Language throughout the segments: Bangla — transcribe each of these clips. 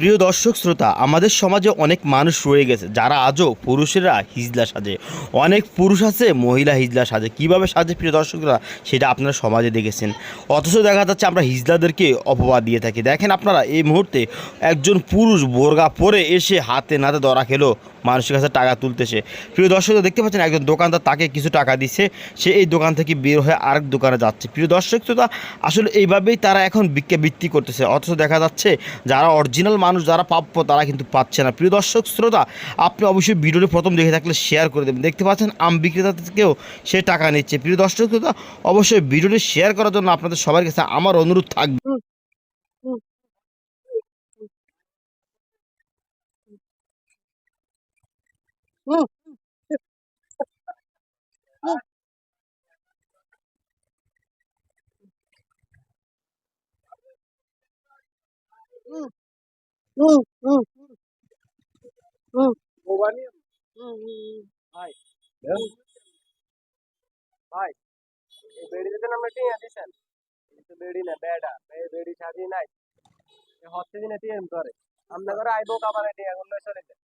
প্রিয় দর্শক, শ্রোতা, আমাদের সমাজে অনেক মানুষ রয়ে গেছে যারা আজও পুরুষেরা হিজলা সাজে। অনেক পুরুষ আছে, মহিলা হিজলা সাজে। কীভাবে সাজে প্রিয় দর্শকরা, সেটা আপনারা সমাজে দেখেছেন। অথচ দেখা যাচ্ছে আমরা হিজলাদেরকে অপবাদ দিয়ে থাকি। দেখেন আপনারা, এই মুহূর্তে একজন পুরুষ বোরগা পরে এসে হাতে নাতে ধরা খেলো। মানুষের কাছে টাকা তুলতেছে। প্রিয় দর্শকরা দেখতে পাচ্ছেন একজন দোকানদার তাকে কিছু টাকা দিচ্ছে সে এই দোকান থেকে বের হয়ে আরেক দোকানে যাচ্ছে। প্রিয় দর্শক শ্রোতা আসলে এইভাবেই তারা এখন বৃত্তি করতেছে। অথচ দেখা যাচ্ছে যারা অরিজিনাল মানুষ, যারা প্রাপ্য, তারা কিন্তু পাচ্ছে না। প্রিয় দর্শক, শ্রোতা, আপনি অবশ্যই ভিডিওটি প্রথম দেখে থাকলে শেয়ার করে দেবেন। দেখতে পাচ্ছেন আম বিক্রেতা থেকেও সে টাকা নিচ্ছে। প্রিয় দর্শক শ্রোতা অবশ্যই ভিডিওটি শেয়ার করার জন্য আপনাদের সবার কাছে আমার অনুরোধ থাকবে। আমরা করে আইবো কাবারে চলে দেখুন বেড়ি দৌড়িয়াম তুই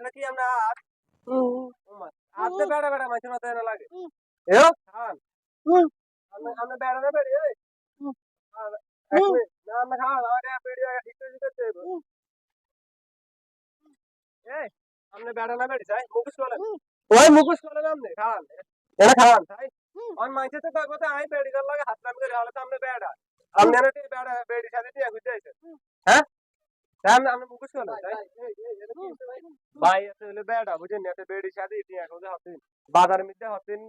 নাকি আমরা আর আজকে বেড়া বেড়া মাছের মাথায় না লাগে। এও? খান। আমরা বেড়া না বেড়ি না আমরা খান আরে বেড়ি আগে ঠিক করে দিতে হবে এই আমরা বেড়া না বেড়ি চাই মুখোশ করেন ওই মুখোশ করেন আপনি খান। এটা খান তাই আর মাইছে তো কথা আই বেড়ি কর লাগে হাত নাম করে হলে তো আমরা বেড়া। আপনি বেড়া বেড়ি সাথে দিয়ে কইতে হ্যাঁ? তাই আমরা আমরা মুখোশ ভাই এত হলে বেড়া বুঝেন এত বেড়ি সাথে দিয়ে কইতে হতেন বাজার মধ্যে হতেন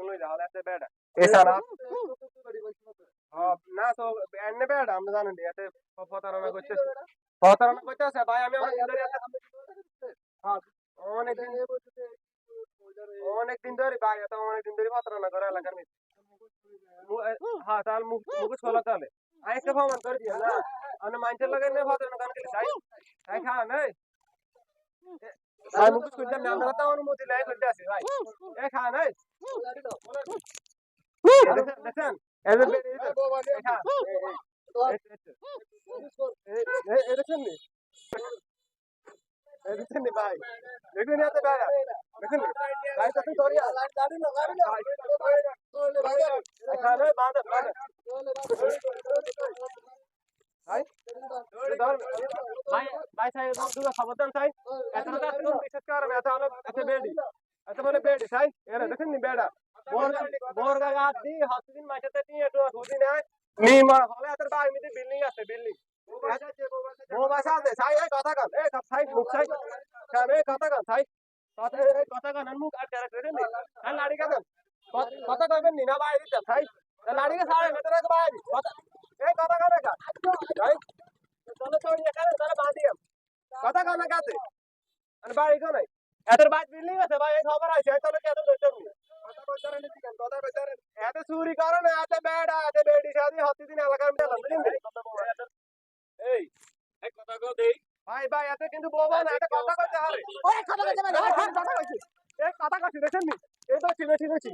লই যাওয়া এত বেড়া এছাড়া হ্যাঁ, না তো এনে বেড়া আমরা জানেন এত প্রতারণা করতেছে প্রতারণা করতেছে ভাই আমি অনেক দিন ধরে হ্যাঁ, অনেক দিন অনেক দিন ধরে ভাই এত অনেক দিন ধরে প্রতারণা করে এলাকার মধ্যে হ্যাঁ তাহলে মুখ খোলা তাহলে আইসে ভ্রমণ করে দিও না আমি মাইন্ডের লগে নিয়ে প্রতারণা কেন গেলি চাই চাই খান এই এ- ভাই মুখোশ খুলতে না আমরা তো অনুমতি লাই খুলতে আসি ভাই এ খান এই দেখেন দেখেন এই যে এই- এই- এই- দেখেন নি? এই দেখেন নি ভাই দেখুন দেখুন নি? ভাই তো তুই বাঁধে বাঁধে ভাই ধর। ভাই ভাই তো এরা দেখেন নি বেড়া বোর বোর গা দি হসদিন মাইতে নিয়ে তো দুদিন আয় নি মা হলে এত বাই মিতে বিল্ডিং আছে বিল্ডিং বাসা আছে, সাই, এই কথা কান, এই সাই, মুখ সাই। কান, এই কথা কান, সাই। কথা, এই কথা কান মুখ আর করে নি আর লাড়ি কান কথা কইবেন নি, না বাইরে দিতে, সাই। লাড়ি কে সাড়ে ভেতরে বাইরে কথা, এই কথা কান কথা কান কাতে আর বাড়ি কোন এদের বাইরে বিল্ডিং আছে ভাই এই খবর আছে তাহলে কেন লইতাম নি এত চুরি করে না এত বেড়া এত বেড়ি সাদি হতে দিন এলাকার মধ্যে বুঝলেন এই এক কথা কও দেই ভাই ভাই এত কিন্তু বলব না এত কথা কইতে হবে ওই কথা কইতে হবে কথা কইছি এই কথা কইছি দেখেন নি এই তো চিনে চিনেছি